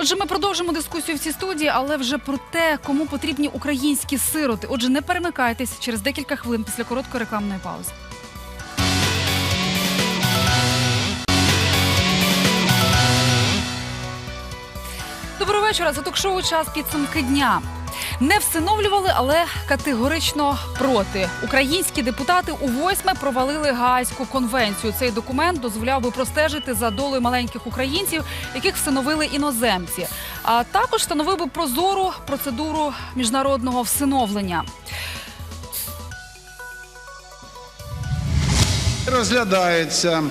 Отже, ми продовжимо дискусію в цій студії, але вже про те, кому потрібні українські сироти. Отже, не перемикайтесь через декілька хвилин після короткої рекламної паузи. Доброго вечора. За ток-шоу час підсумки дня. Не всиновлювали, але категорично проти. Українські депутати у восьме провалили Гаазьку конвенцію. Цей документ дозволяв би простежити за долею маленьких українців, яких всиновили іноземці. А також встановив би прозору процедуру міжнародного всиновлення. Розглядається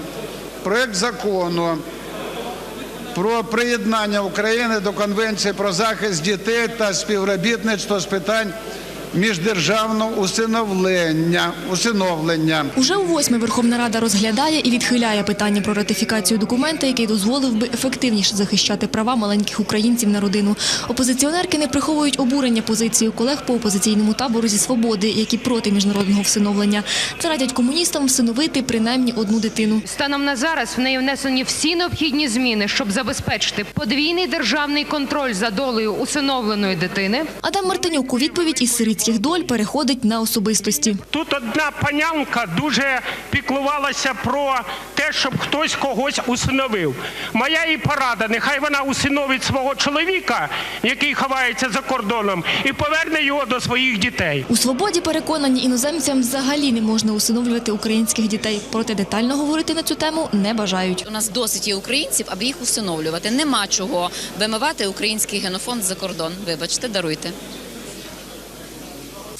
проект закону про приєднання України до Конвенції про захист дітей та співробітництво з питань міждержавного усиновлення. усиновлення. Уже у восьме Верховна Рада розглядає і відхиляє питання про ратифікацію документа, який дозволив би ефективніше захищати права маленьких українців на родину. Опозиціонерки не приховують обурення позицією колег по опозиційному табору зі свободи, які проти міжнародного всиновлення. Це радять комуністам всиновити принаймні одну дитину. Станом на зараз в неї внесені всі необхідні зміни, щоб забезпечити подвійний державний контроль за долею усиновленої дитини. Адам Мартинюк у відповідь із сирітських доль переходить на особистості. Тут одна панянка дуже піклувалася про те, щоб хтось когось усиновив. Моя їй порада, нехай вона усиновить свого чоловіка, який ховається за кордоном, і поверне його до своїх дітей. У свободі переконані іноземцям взагалі не можна усиновлювати українських дітей. Проте детально говорити на цю тему не бажають. У нас досить є українців, аби їх усиновлювати. Нема чого вимивати український генофонд за кордон. Вибачте, даруйте.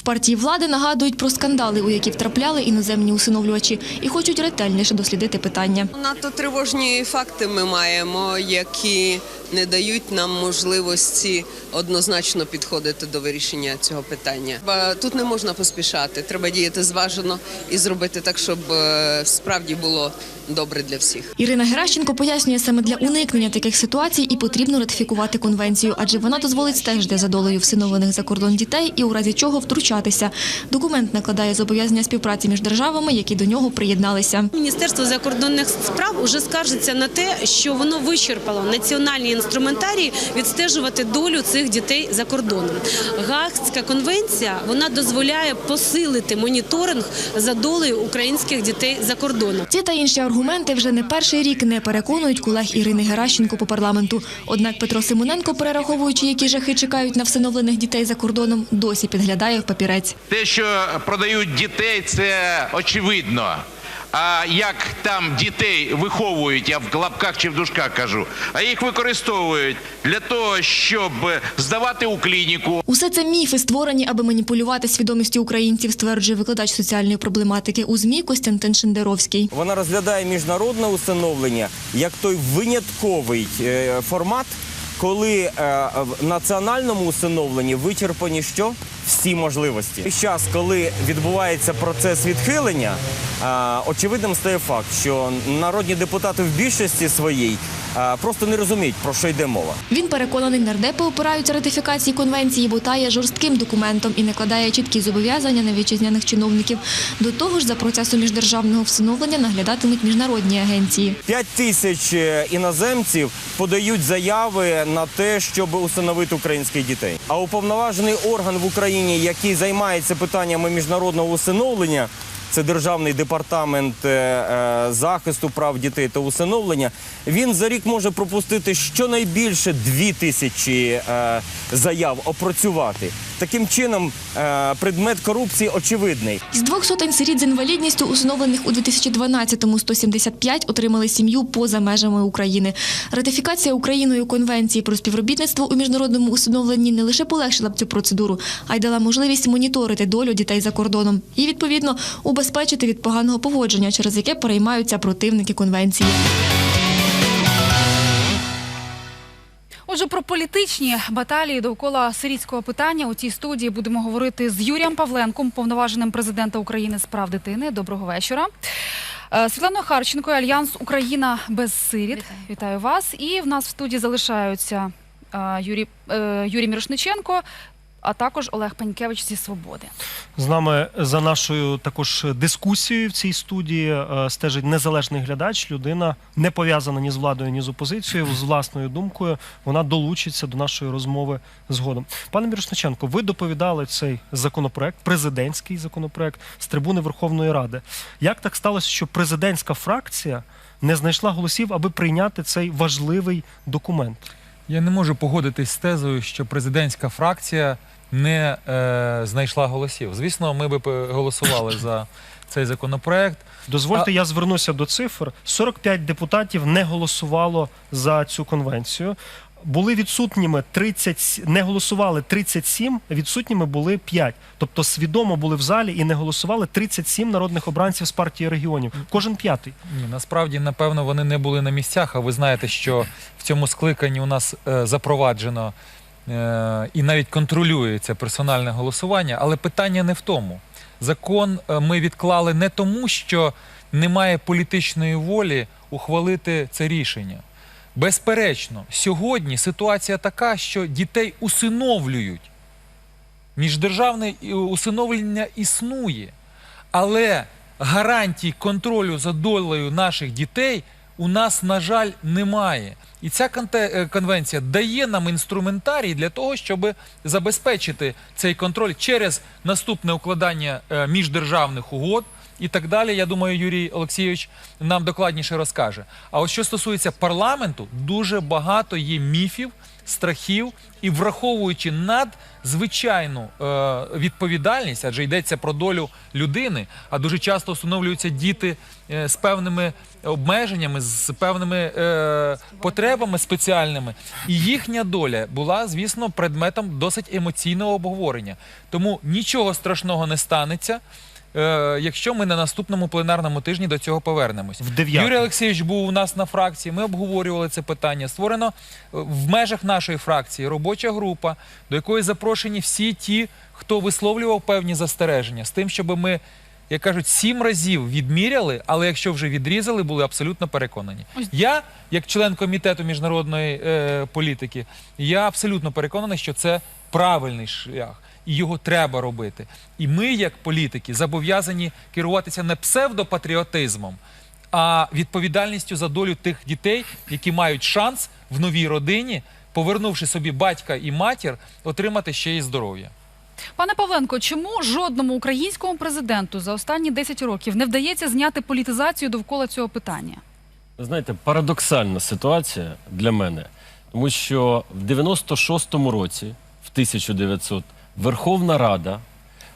Партії влади нагадують про скандали, у які втрапляли іноземні усиновлювачі, і хочуть ретельніше дослідити питання. Надто тривожні факти ми маємо, які не дають нам можливості однозначно підходити до вирішення цього питання. Тут не можна поспішати, треба діяти зважено і зробити так, щоб е, справді було добре для всіх. Ірина Геращенко пояснює, саме для уникнення таких ситуацій і потрібно ратифікувати конвенцію, адже вона дозволить стежити за долею всиновлених за кордон дітей і у разі чого втручатися. Документ накладає зобов'язання співпраці між державами, які до нього приєдналися. Міністерство закордонних справ уже скаржиться на те, що воно вичерпало національні інструментарії відстежувати долю цих дітей за кордоном. Гаагська конвенція вона дозволяє посилити моніторинг за долею українських дітей за кордоном. Ці та інші аргументи вже не перший рік не переконують колег Ірини Геращенко по парламенту. Однак Петро Симоненко, перераховуючи, які жахи чекають на всиновлених дітей за кордоном, досі підглядає в папірець. Те, що продають дітей, це очевидно. А як там дітей виховують, я в лапках чи в дужках кажу, а їх використовують для того, щоб здавати у клініку, Усе це міфи створені, аби маніпулювати свідомістю українців, стверджує викладач соціальної проблематики у змі Костянтин Шендеровський. Вона розглядає міжнародне усиновлення як той винятковий е, формат, коли е, в національному усиновленні вичерпані що? Всі можливості. І час, коли відбувається процес відхилення, очевидним стає факт, що народні депутати в більшості своїй просто не розуміють, про що йде мова. Він переконаний, нардепи опираються ратифікації конвенції, бо та є жорстким документом і накладає чіткі зобов'язання на вітчизняних чиновників. До того ж, за процесом міждержавного всиновлення наглядатимуть міжнародні агенції. П'ять тисяч е, іноземців подають заяви на те, щоб усиновити українських дітей. А уповноважений орган в Україні, який займається питаннями міжнародного усиновлення, це Державний департамент е, е, захисту прав дітей та усиновлення. Він за рік може пропустити щонайбільше дві тисячі е, заяв опрацювати. Таким чином, е, предмет корупції очевидний. З двох сотень сиріт з інвалідністю, усиновлених у 2012-му 175 отримали сім'ю поза межами України. Ратифікація Україною конвенції про співробітництво у міжнародному усиновленні не лише полегшила б цю процедуру, а й дала можливість моніторити долю дітей за кордоном і, відповідно, убезпечити від поганого поводження, через яке переймаються противники конвенції. Отже, про політичні баталії довкола сирійського питання у цій студії будемо говорити з Юрієм Павленком, повноваженим президента України з прав дитини. Доброго вечора. Світлана Світланою Харченкою, Альянс Україна без сиріт. Вітаю вас. І в нас в студії залишаються е, Юрій, е, Юрій Мірошниченко а також Олег Пенькевич зі свободи. З нами за нашою також дискусією в цій студії е, стежить незалежний глядач, людина не пов'язана ні з владою, ні з опозицією. З власною думкою вона долучиться до нашої розмови згодом. Пане Мірошниченко, ви доповідали цей законопроект, президентський законопроект з трибуни Верховної Ради. Як так сталося, що президентська фракція не знайшла голосів, аби прийняти цей важливий документ? Я не можу погодитись з тезою, що президентська фракція не е, знайшла голосів. Звісно, ми би голосували за цей законопроект. Дозвольте, А- я звернуся до цифр. 45 депутатів не голосувало за цю конвенцію. Були відсутніми 30, не голосували 37, відсутніми були 5. Тобто свідомо були в залі і не голосували 37 народних обранців з партії регіонів. Кожен п'ятий. Ні, насправді, напевно, вони не були на місцях. А ви знаєте, що в цьому скликанні у нас е, запроваджено е, і навіть контролюється персональне голосування, але питання не в тому. Закон е, ми відклали не тому, що немає політичної волі ухвалити це рішення. Безперечно, сьогодні ситуація така, що дітей усиновлюють. Міждержавне усиновлення існує, але гарантій контролю за долею наших дітей у нас, на жаль, немає. І ця е, конвенція дає нам інструментарій для того, щоб забезпечити цей контроль через наступне укладання е, міждержавних угод. І так далі, я думаю, Юрій Олексійович нам докладніше розкаже. А от що стосується парламенту, дуже багато є міфів, страхів, і враховуючи надзвичайну е, відповідальність, адже йдеться про долю людини, а дуже часто встановлюються діти е, з певними обмеженнями, з певними е, потребами спеціальними. І їхня доля була, звісно, предметом досить емоційного обговорення. Тому нічого страшного не станеться. Е, Якщо ми на наступному пленарному тижні до цього повернемось, В дев'ятому. Юрій Олексійович був у нас на фракції. Ми обговорювали це питання. Створено е, в межах нашої фракції робоча група, до якої запрошені всі ті, хто висловлював певні застереження, з тим, щоб ми, як кажуть, сім разів відміряли, але якщо вже відрізали, були абсолютно переконані. Я, як член комітету міжнародної е, політики, я абсолютно переконаний, що це правильний шлях. І його треба робити. І ми, як політики, зобов'язані керуватися не псевдопатріотизмом, а відповідальністю за долю тих дітей, які мають шанс в новій родині, повернувши собі батька і матір, отримати ще й здоров'я. Пане Павленко, чому жодному українському президенту за останні 10 років не вдається зняти політизацію довкола цього питання? Ви Знаєте, парадоксальна ситуація для мене, тому що в 96-му році, в 1900, Верховна Рада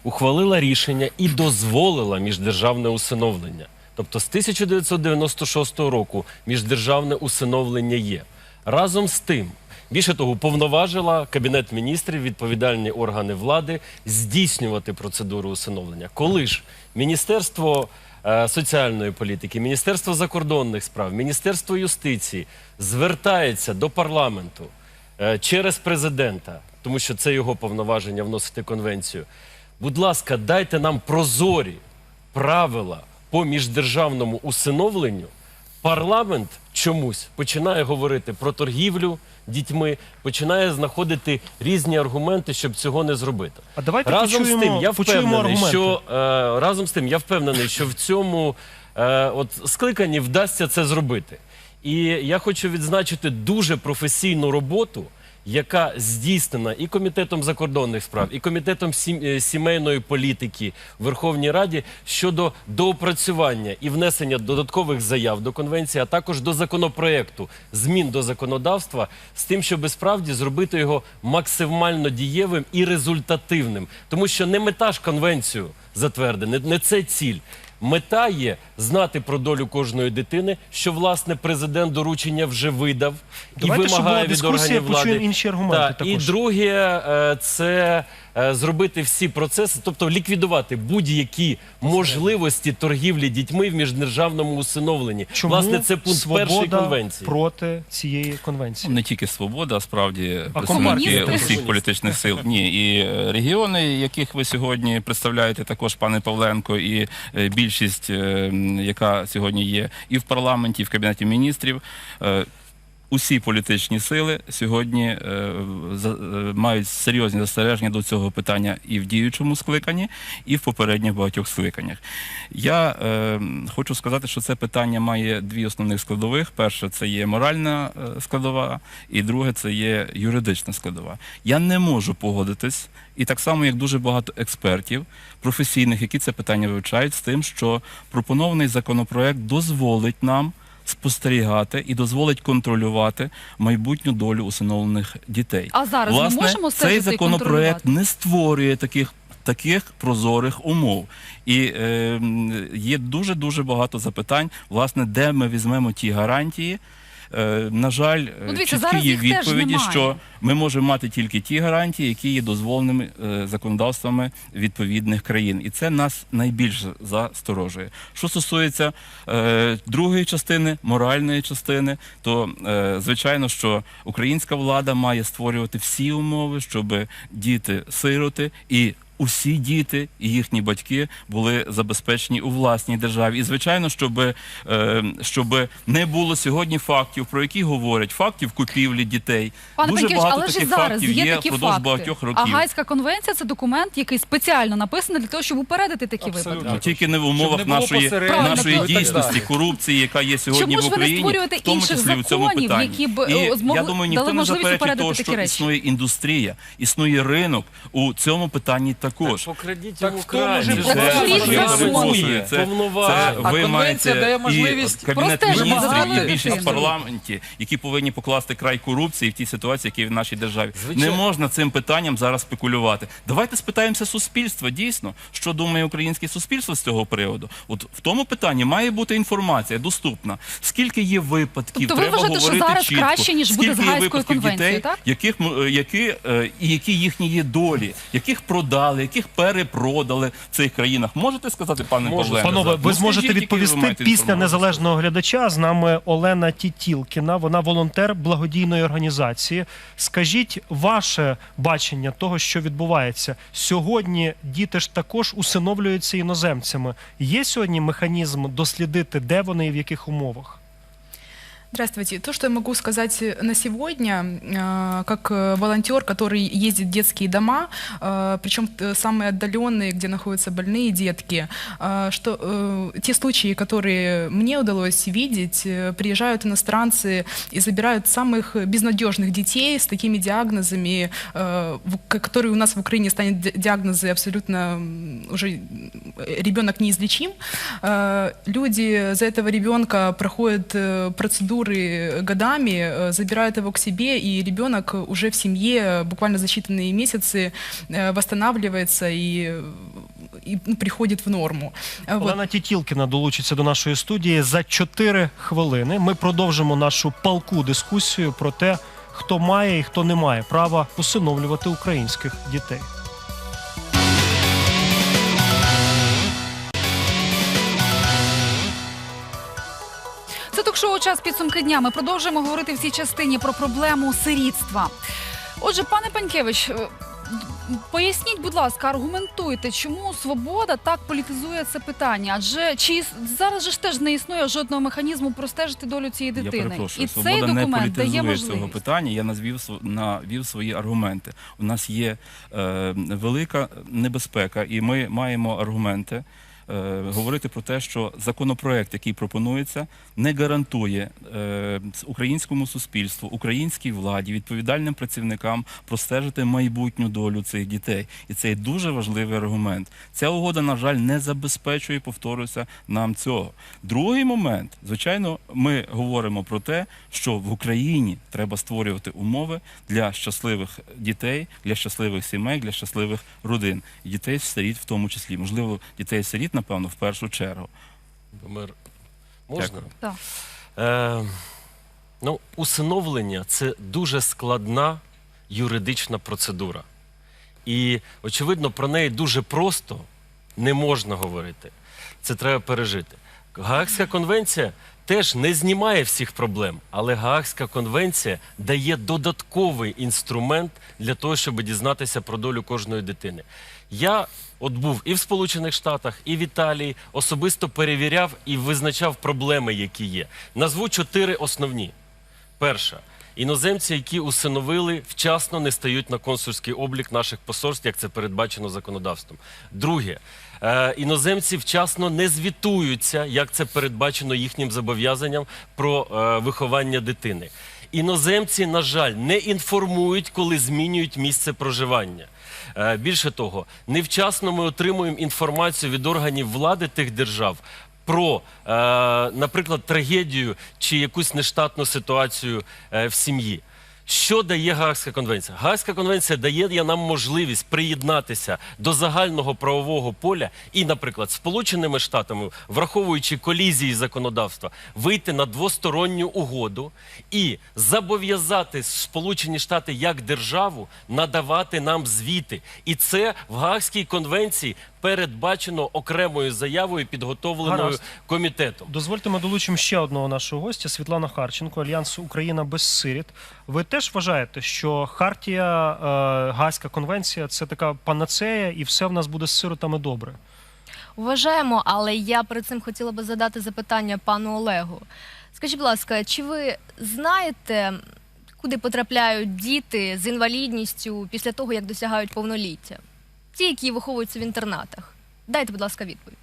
ухвалила рішення і дозволила міждержавне усиновлення. Тобто з 1996 року міждержавне усиновлення є. Разом з тим, більше того, повноважила Кабінет міністрів, відповідальні органи влади здійснювати процедуру усиновлення. Коли ж Міністерство е, соціальної політики, Міністерство закордонних справ, Міністерство юстиції звертається до парламенту е, через президента, тому що це його повноваження вносити конвенцію. Будь ласка, дайте нам прозорі правила по міждержавному усиновленню. Парламент чомусь починає говорити про торгівлю дітьми, починає знаходити різні аргументи, щоб цього не зробити. А давайте разом почуємо, з тим, я впевнений, що е, разом з тим, я впевнений, що в цьому е, от скликанні вдасться це зробити. І я хочу відзначити дуже професійну роботу, яка здійснена і комітетом закордонних справ, і комітетом е, сімейної політики Верховній Раді щодо доопрацювання і внесення додаткових заяв до конвенції, а також до законопроекту змін до законодавства з тим, щоб справді зробити його максимально дієвим і результативним, тому що не мета ж конвенцію затвердити, не це ціль. Мета є знати про долю кожної дитини, що власне президент доручення вже видав Давайте, і щоб була від дискусія, органів влади. почуємо інші аргументи Так, і друге, е, це зробити всі процеси, тобто ліквідувати будь-які можливості торгівлі дітьми в міждержавному усиновленні. Чому Власне, це пункт свобода першої конвенції. проти цієї конвенції? Не тільки свобода, а справді А представники усіх політичних сил. Ні, і е, регіони, яких ви сьогодні представляєте, також пане Павленко, і е, більшість, е, яка сьогодні є і в парламенті, і в кабінеті міністрів. Усі політичні сили сьогодні е, е, мають серйозні застереження до цього питання і в діючому скликанні, і в попередніх багатьох скликаннях. Я е, хочу сказати, що це питання має дві основних складових. Перше, це є моральна складова, і друге, це є юридична складова. Я не можу погодитись, і так само, як дуже багато експертів професійних, які це питання вивчають, з тим, що пропонований законопроект дозволить нам спостерігати і дозволить контролювати майбутню долю усиновлених дітей. А зараз ми можемо цей законопроект не створює таких. Таких прозорих умов, і е, є дуже дуже багато запитань, власне, де ми візьмемо ті гарантії. Е, на жаль, е, Ну, дивіться, чіткі є відповіді, що ми можемо мати тільки ті гарантії, які є дозволеними е, законодавствами відповідних країн, і це нас найбільше засторожує. Що стосується е, другої частини, моральної частини, то е, звичайно, що українська влада має створювати всі умови, щоб діти-сироти і Усі діти і їхні батьки були забезпечені у власній державі. І звичайно, щоб, е, щоб не було сьогодні фактів, про які говорять фактів купівлі дітей. Пане Дуже Панкевич, багато але таких зараз фактів є, є такі впродовж факти. багатьох А років. Гайська конвенція це документ, який спеціально написаний для того, щоб упередити такі випадки. Ну, тільки не в умовах не нашої, нашої дійсності, корупції, яка є сьогодні Чому ж в ви не Україні, в тому числі в цьому законів, питанні. які б, І змогли- я думаю, ніхто не заперечить того, що речі? існує індустрія, існує ринок у цьому питанні також. Покрадіть Так в тому ж і Це. Це, ви конвенція маєте дає і можливість Кабінет міністрів, і більшість в парламенті, які повинні покласти край корупції в тій ситуації, які в нашій державі. Звичайно. Не можна цим питанням зараз спекулювати. Давайте спитаємося суспільства, дійсно, що думає українське суспільство з цього приводу. От в тому питанні має бути інформація доступна. Скільки є випадків, Тобто ви треба вважаєте, що говорити зараз чітко. краще, ніж буде з Скільки є випадків конвенцією, дітей, так? яких е, які, е, які їхні є долі, яких продали, яких перепродали в цих країнах. Можете сказати, пане. Павленко? Панове, Ну, ви зможете відповісти після незалежного глядача. З нами Олена Тітілкіна. Вона волонтер благодійної організації. Скажіть ваше бачення того, що відбувається сьогодні. Діти ж також усиновлюються іноземцями. Є сьогодні механізм дослідити, де вони і в яких умовах? Здравствуйте. То, что я могу сказать на сегодня, э, как э, волонтер, который ездит в детские дома, э, причем самые отдаленные, где находятся больные детки, что те случаи, которые мне удалось видеть, приезжают иностранцы и забирают самых безнадежных детей с такими диагнозами, которые у нас в Украине станет ди- диагнозы абсолютно уже ребенок неизлечим. Люди за этого ребенка проходят э, процедуры годами, э, забирают его к себе, и ребенок уже в семье буквально за считанные месяцы э, восстанавливается и, и ну, приходит в норму. Э, вот. Олена Тітілкіна долучиться до нашої студії за 4 хвилини. Ми продовжимо нашу палку дискусію про те, хто має і хто не має права усиновлювати українських дітей. Це ток-шоу час підсумки дня. Ми продовжуємо говорити в цій частині про проблему сирітства. Отже, пане Панькевич, е, поясніть, будь ласка, аргументуйте, чому свобода так політизує це питання? Адже чи зараз же ж теж не існує жодного механізму простежити долю цієї Я дитини? перепрошую, І цей свобода не дає політизує цього питання. Я назвів навів свої аргументи. У нас є е, велика небезпека, і ми маємо аргументи. Е, Говорити про те, що законопроект, який пропонується, не гарантує е, українському суспільству, українській владі, відповідальним працівникам простежити майбутню долю цих дітей, і це є дуже важливий аргумент. Ця угода, на жаль, не забезпечує, повторюся, нам цього. Другий момент, звичайно, ми говоримо про те, що в Україні треба створювати умови для щасливих дітей, для щасливих сімей, для щасливих родин, дітей сиріт в тому числі. Можливо, дітей сиріт, напевно, в першу чергу. Мир. Можна? Дякую. Так. Е, ну, усиновлення це дуже складна юридична процедура. І, очевидно, про неї дуже просто не можна говорити. Це треба пережити. Гаагська конвенція теж не знімає всіх проблем, але Гаагська конвенція дає додатковий інструмент для того, щоб дізнатися про долю кожної дитини. Я от був і в Сполучених Штатах, і в Італії, особисто перевіряв і визначав проблеми, які є. Назву чотири основні. Перша. Іноземці, які усиновили, вчасно не стають на консульський облік наших посольств, як це передбачено законодавством. Друге, е, іноземці вчасно не звітуються, як це передбачено їхнім зобов'язанням про е, виховання дитини. Іноземці, на жаль, не інформують, коли змінюють місце проживання. Е, Більше того, невчасно ми отримуємо інформацію від органів влади тих держав про, е, наприклад, трагедію чи якусь нештатну ситуацію е, в сім'ї. Що дає Гаагська конвенція? Гаагська конвенція дає нам можливість приєднатися до загального правового поля і, наприклад, Сполученими Штатами, враховуючи колізії законодавства, вийти на двосторонню угоду і зобов'язати Сполучені Штати як державу надавати нам звіти. І це в Гаагській конвенції передбачено окремою заявою, підготовленою Гаразд. комітетом. Дозвольте, ми долучимо ще одного нашого гостя, Світлана Харченко, Альянс Україна без сиріт. Ви теж вважаєте, що Хартія, е, Гаазька конвенція це така панацея, і все в нас буде з сиротами добре? Вважаємо, але я перед цим хотіла би задати запитання пану Олегу. Скажіть, будь ласка, чи ви знаєте, куди потрапляють діти з інвалідністю після того, як досягають повноліття? Ті, які виховуються в інтернатах? Дайте, будь ласка, відповідь.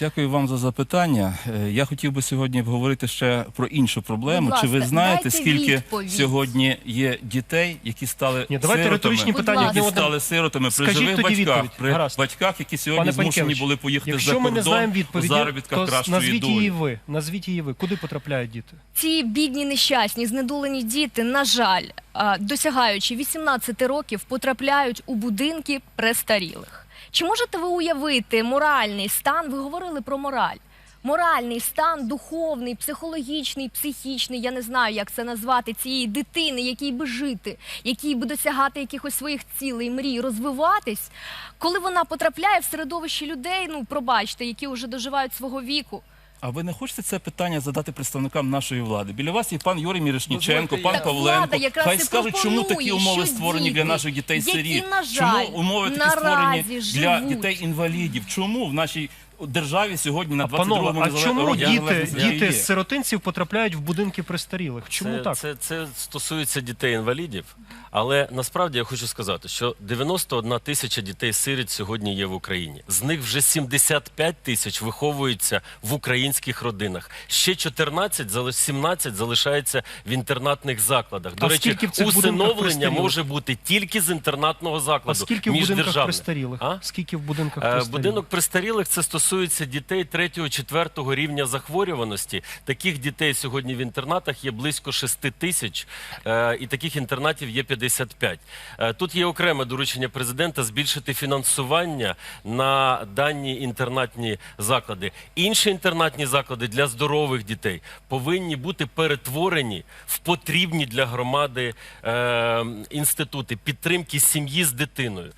Дякую вам за запитання. Е, Я хотів би сьогодні говорити ще про іншу проблему. Будь Чи ви ласка, знаєте, дайте скільки відповідь. сьогодні є дітей, які стали Ні, давайте сиротами, риторичні Будь питання, ласка. які які одне- стали сиротами при Скажіть живих тоді батьках, відповідь. при Гаразд. батьках, які сьогодні Пане змушені були поїхати Якщо за ми не знаємо у відповіді, заробітках то кращої назвіть долі. її ви. Назвіть її ви. Куди потрапляють діти? Ці бідні, нещасні, знедолені діти, на жаль, а, досягаючи 18 років, потрапляють у будинки престарілих. Чи можете ви уявити моральний стан? Ви говорили про мораль. Моральний стан, духовний, психологічний, психічний, я не знаю, як це назвати, цієї дитини, якій би жити, якій би досягати якихось своїх цілей, мрій, розвиватись, коли вона потрапляє в середовище людей, ну пробачте, які вже доживають свого віку. А ви не хочете це питання задати представникам нашої влади? Біля вас є пан Юрій Мірошніченко, пан Так Павленко. влада якраз Хай скажуть, чому такі умови що створені для діти, наших дітей які, сиріт. на Чому умови такі наразі створені живуть. для дітей інвалідів? Чому в нашій державі сьогодні на А, панове, 22-му а чому діти, діти з сиротинців потрапляють в будинки престарілих? Чому це, так? Це, це стосується дітей-інвалідів, але насправді я хочу сказати, що 91 тисяча дітей-сиріт сьогодні є в Україні. З них вже 75 тисяч виховуються в українських родинах. Ще 14, зали- 17 залишається в інтернатних закладах. До А речі, в усиновлення може бути тільки з інтернатного закладу. А скільки в будинках престарілих? А? Скільки в будинках Е, престарілих? Будинок престарілих це стосується дітей 3-4 рівня захворюваності. Таких дітей сьогодні в інтернатах є близько 6 тисяч, е, і таких інтернатів є 55. Е, Тут є окреме доручення президента збільшити фінансування на дані інтернатні заклади. Інші інтернатні заклади для здорових дітей повинні бути перетворені в потрібні для громади е, інститути підтримки сім'ї з дитиною.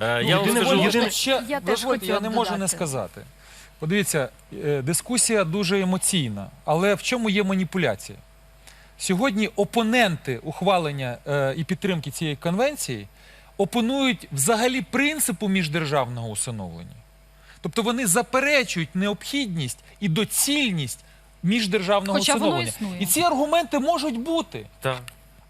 Е, Ну, я вам єдине- скажу, єдине- ще, Я теж дозвольте, я хотіла не можу не додати. сказати. Подивіться, е, дискусія дуже емоційна, але в чому є маніпуляція? Сьогодні опоненти ухвалення е, і підтримки цієї конвенції опонують взагалі принципу міждержавного усиновлення. Тобто вони заперечують необхідність і доцільність міждержавного Хоча воно усиновлення. існує. І ці аргументи можуть бути. Так.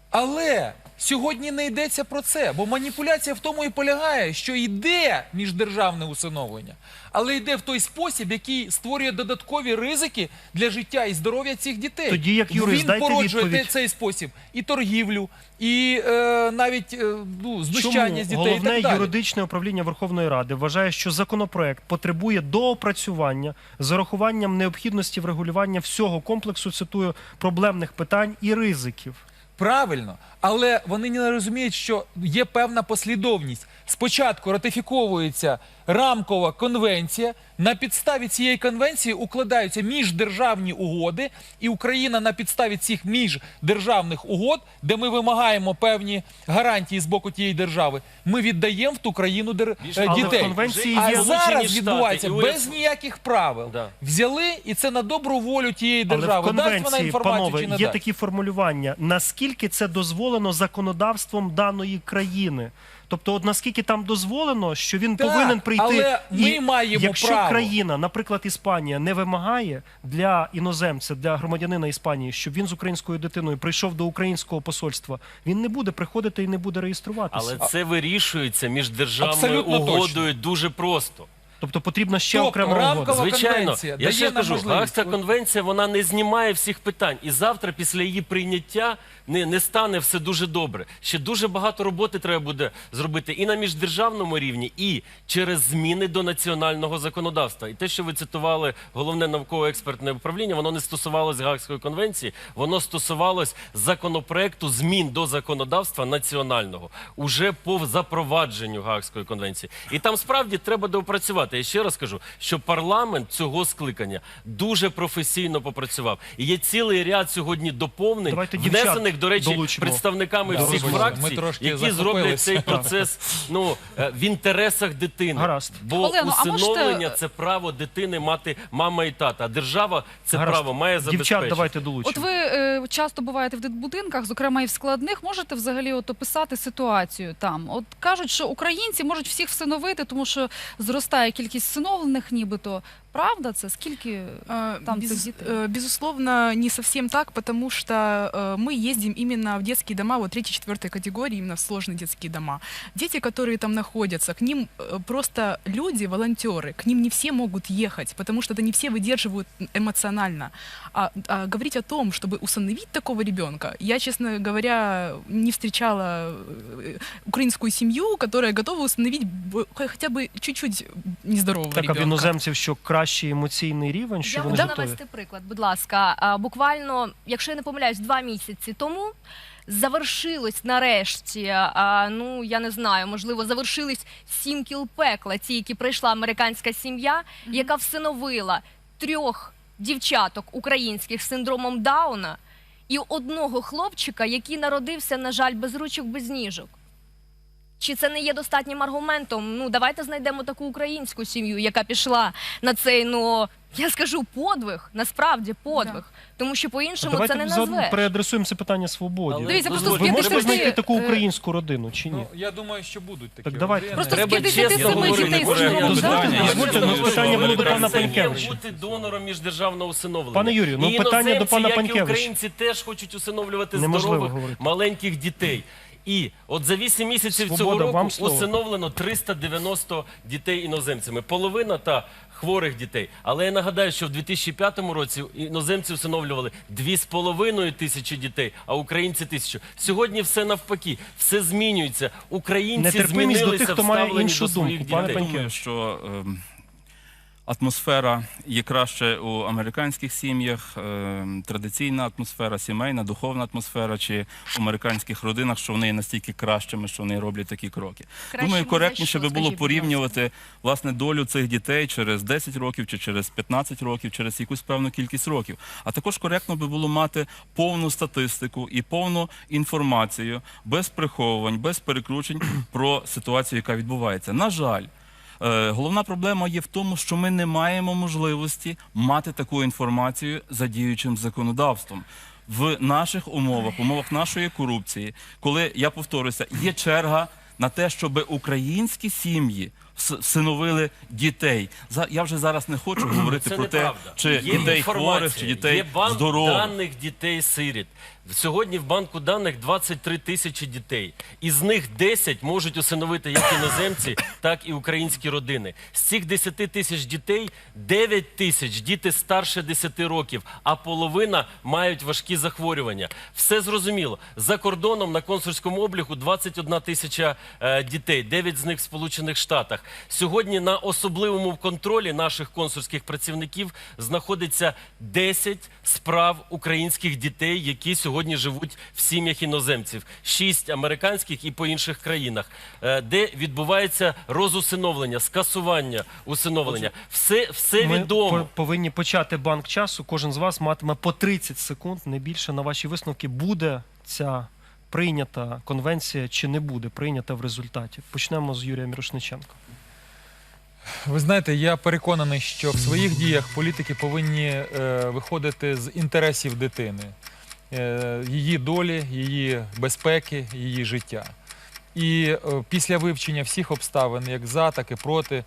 Але сьогодні не йдеться про це, бо маніпуляція в тому і полягає, що йде міждержавне усиновлення, але йде в той спосіб, який створює додаткові ризики для життя і здоров'я цих дітей. Тоді, як юрист, Він дайте породжує відповідь. цей спосіб і торгівлю, і е, навіть е, ну, знущання Чому з дітей. головне і так далі. юридичне управління Верховної Ради вважає, що законопроект потребує доопрацювання з урахуванням необхідності врегулювання всього комплексу цитую проблемних питань і ризиків. Правильно, але вони не розуміють, що є певна послідовність. Спочатку ратифіковується рамкова конвенція. На підставі цієї конвенції укладаються міждержавні угоди, і Україна на підставі цих міждержавних угод, де ми вимагаємо певні гарантії з боку тієї держави, ми віддаємо в ту країну дер... Е, Але дітей. конвенції А є зараз Сполучені Штати відбувається без ніяких правил. Да. Взяли і це на добру волю тієї Але в держави. Дасть вона конвенції, інформацію панове, чи не є дасть? такі формулювання, наскільки це дозволено законодавством даної країни. Тобто, от наскільки там дозволено, що він Так, повинен прийти. але ми і маємо якщо право. країна, наприклад, Іспанія, не вимагає для іноземця, для громадянина Іспанії, щоб він з українською дитиною прийшов до українського посольства, він не буде приходити і не буде реєструватися. Але це вирішується між державною Абсолютно угодою дуже просто. Тобто потрібна ще Тобто, окрема рамкова угода. Звичайно, конвенція я дає ще нам кажу, можливість. Гаагська конвенція вона не знімає всіх питань. І завтра, після її прийняття, не, не стане все дуже добре. Ще дуже багато роботи треба буде зробити і на міждержавному рівні, і через зміни до національного законодавства. І те, що ви цитували головне науково-експертне управління, воно не стосувалось Гаагської конвенції, воно стосувалось законопроекту змін до законодавства національного уже по запровадженню Гаагської конвенції. І там справді треба доопрацювати. Я ще раз кажу, що парламент цього скликання дуже професійно попрацював. І є цілий ряд сьогодні доповнень, Давайте внесених, до речі, долучимо. представниками Да, всіх фракцій, які зроблять цей процес ну, е, в інтересах дитини. Гаразд. Бо Олено, а усиновлення можете- це право дитини мати мама і тата. А держава це Гаразд. право має забезпечити. Дівчат, давайте долучимо. От ви е, часто буваєте в дитбудинках, зокрема і в складних, можете взагалі от описати ситуацію там. От кажуть, що українці можуть всіх всиновити, тому що зростає кількість всиновлених, нібито Правда це? Скільки А, там без- цих дітей? э, Безусловно, не совсем так, потому что э, мы ездим именно в детские дома, вот третьей, четвертой категории, именно в сложные детские дома. Дети, которые там находятся, к ним э, просто люди, волонтеры, к ним не все могут ехать, потому что это не все выдерживают эмоционально. А, а говорить о том, чтобы усыновить такого ребенка, я, честно говоря, не встречала э, украинскую семью, которая готова усыновить б- хотя бы чуть-чуть нездорового Так, а в ребенка. іноземців що кращий емоційний рівень, що Я вони можу готові? навести приклад, будь ласка. А, Буквально, якщо я не помиляюсь, два місяці тому завершилось нарешті. А, ну я не знаю, можливо, завершились сім кіл пекла, ті, які пройшла американська сім'я, яка всиновила трьох дівчаток українських з синдромом Дауна і одного хлопчика, який народився, на жаль, без ручок, без ніжок. Чи це не є достатнім аргументом? Ну, давайте знайдемо таку українську сім'ю, яка пішла на цей, ну я скажу, подвиг, насправді подвиг. Тому що по-іншому це не заодно назвеш. переадресуємо це питання свободі. Але Дивіться, просто Ви можете 50 знайти таку е, українську родину чи ні? Ну, я думаю, що будуть такі. Так давайте. родини. Просто з Треба 57 чесно дітей з Дозвольте, дозвольте, ну, питання було до пана Це є Панькевича. бути донором міждержавного усиновлення. Пане Юрію, ну, І питання до іноземці, пана як і Панькевича. українці теж хочуть усиновлювати Неможливо здорових говорити. маленьких дітей. І от за 8 місяців цього року усиновлено 390 дітей іноземцями. Половина та хворих дітей. Але я нагадаю, що в 2005 році іноземці усиновлювали 2,5 тисячі дітей, а українці тисячу. Сьогодні все навпаки, все змінюється. Українці Нетерпимість до змінилися тих, хто має іншу до своїх думку. Пане дітей. Я думаю, що ем, атмосфера є краще у американських сім'ях, ем, традиційна атмосфера, сімейна, духовна атмосфера, чи в американських родинах, що вони є настільки кращими, що вони роблять такі кроки. Кращими Думаю, коректніше би було порівнювати власне долю цих дітей через 10 років, чи через 15 років, через якусь певну кількість років. А також коректно би було мати повну статистику і повну інформацію без приховувань, без перекручень про ситуацію, яка відбувається. На жаль. Е, Головна проблема є в тому, що ми не маємо можливості мати таку інформацію за діючим законодавством. В наших умовах, умовах нашої корупції, коли я повторюся, є черга на те, щоб українські сім'ї всиновили дітей. Я вже зараз не хочу говорити Це про те, чи Є дітей хворих, чи дітей є банк здорових. даних дітей сиріт. Сьогодні в банку даних 23 тисячі дітей. Із них 10 можуть усиновити як іноземці, так і українські родини. З цих 10 тисяч дітей 9 тисяч діти старше 10 років, а половина мають важкі захворювання. Все зрозуміло. За кордоном на консульському обліку 21 тисяча е, дітей, 9 з них в Сполучених Штатах. Сьогодні на особливому контролі наших консульських працівників знаходиться 10 справ українських дітей, які сьогодні живуть в сім'ях іноземців, 6 американських і по інших країнах, е, де відбувається розусиновлення, скасування усиновлення. Все, все Ми відомо. по- повинні почати банк часу. Кожен з вас матиме по 30 секунд, не більше на ваші висновки. Буде ця прийнята конвенція чи не буде прийнята в результаті. Почнемо з Юрія Мірошниченка. Ви знаєте, я переконаний, що в своїх діях політики повинні е, виходити з інтересів дитини, е, її долі, її безпеки, її життя. І е, після вивчення всіх обставин, як за, так і проти,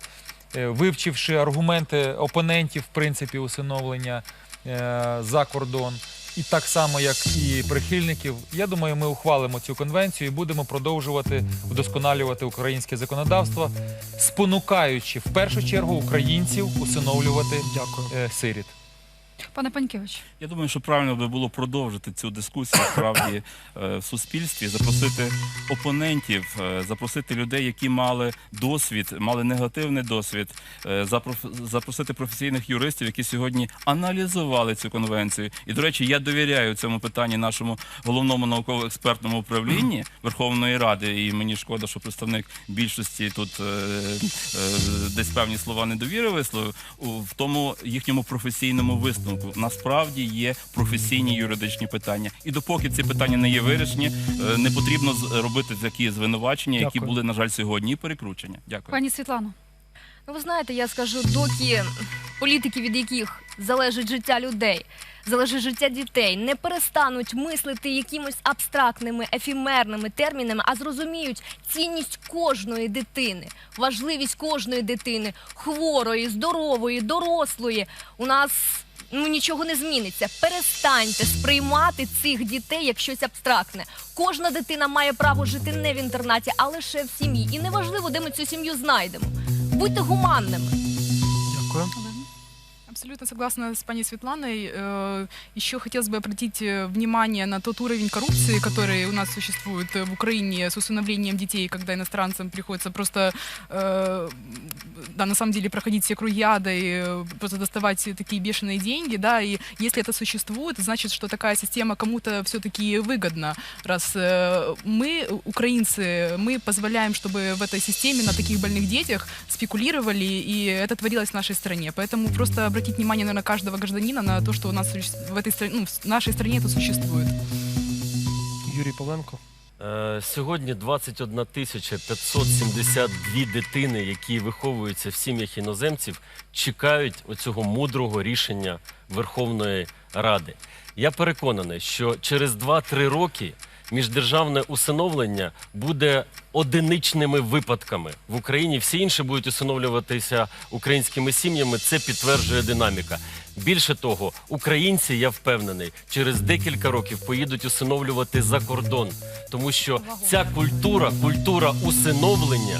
е, вивчивши аргументи опонентів, в принципі, усиновлення е, за кордон, і так само, як і прихильників, я думаю, ми ухвалимо цю конвенцію і будемо продовжувати вдосконалювати українське законодавство, спонукаючи в першу чергу українців усиновлювати Дякую. сиріт. Пане Панькевич. Я думаю, що правильно би було продовжити цю дискусію справді е, в суспільстві, запросити опонентів, е, запросити людей, які мали досвід, мали негативний досвід, е, запросити професійних юристів, які сьогодні аналізували цю конвенцію. І, до речі, я довіряю цьому питанні нашому головному науково-експертному управлінні Верховної Ради. І мені шкода, що представник більшості тут десь певні слова недовіри висловив в тому їхньому професійному висновку. Насправді є професійні юридичні питання, і допоки ці питання не є вирішені, е, не потрібно з- робити такі звинувачення, які Дякую. були на жаль сьогодні, і перекручення. Дякую. Пані Світлано. Ну, ви знаєте, я скажу, доки політики, від яких залежить життя людей, залежить життя дітей, не перестануть мислити якимось абстрактними, ефімерними термінами, а зрозуміють цінність кожної дитини, важливість кожної дитини, хворої, здорової, дорослої. У нас. Ну нічого не зміниться. Перестаньте сприймати цих дітей як щось абстрактне. Кожна дитина має право жити не в інтернаті, а лише в сім'ї. І неважливо, де ми цю сім'ю знайдемо. Будьте гуманними. Дякую. Абсолютно согласна с пани Светланой. Э, Еще хотелось бы обратить э, внимание на тот уровень коррупции, который у нас существует э, в Украине с усыновлением детей, когда иностранцам приходится просто, э, да, на самом деле проходить все круги ада и э, просто доставать такие бешеные деньги, да, и если это существует, значит, что такая система кому-то все-таки выгодна, раз э, мы, украинцы, мы позволяем, чтобы в этой системе на таких больных детях спекулировали, и это творилось в нашей стране. Поэтому просто обратить внимание, наверное, каждого гражданина на то, что у нас в этой стране, ну, в нашей стране это существует. Юрій Павленко. Е, Сьогодні 21 тисяча 572 дитини, які виховуються в сім'ях іноземців, чекають оцього мудрого рішення Верховної Ради. Я переконаний, що через 2-3 роки міждержавне усиновлення буде одиничними випадками в Україні. Всі інші будуть усиновлюватися українськими сім'ями. Це підтверджує динаміка. Більше того, українці, я впевнений, через декілька років поїдуть усиновлювати за кордон, тому що ця культура, культура усиновлення,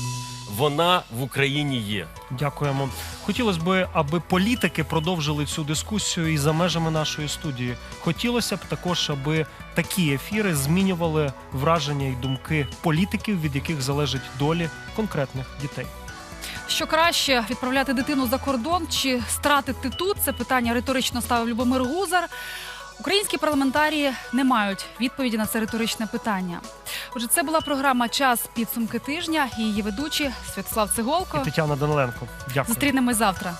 вона в Україні є. Дякуємо. Хотілося б, аби політики продовжили цю дискусію і за межами нашої студії. Хотілося б також, аби такі ефіри змінювали враження і думки політиків, від яких залежить долі конкретних дітей. Що краще відправляти дитину за кордон чи стратити тут? Це питання риторично ставив Любомир Гузар. Українські парламентарії не мають відповіді на це риторичне питання. Отже, це була програма Час підсумки тижня. і Її ведучі Святослав Цеголко. І Тетяна Даниленко. Дякую. Зустрінемось завтра.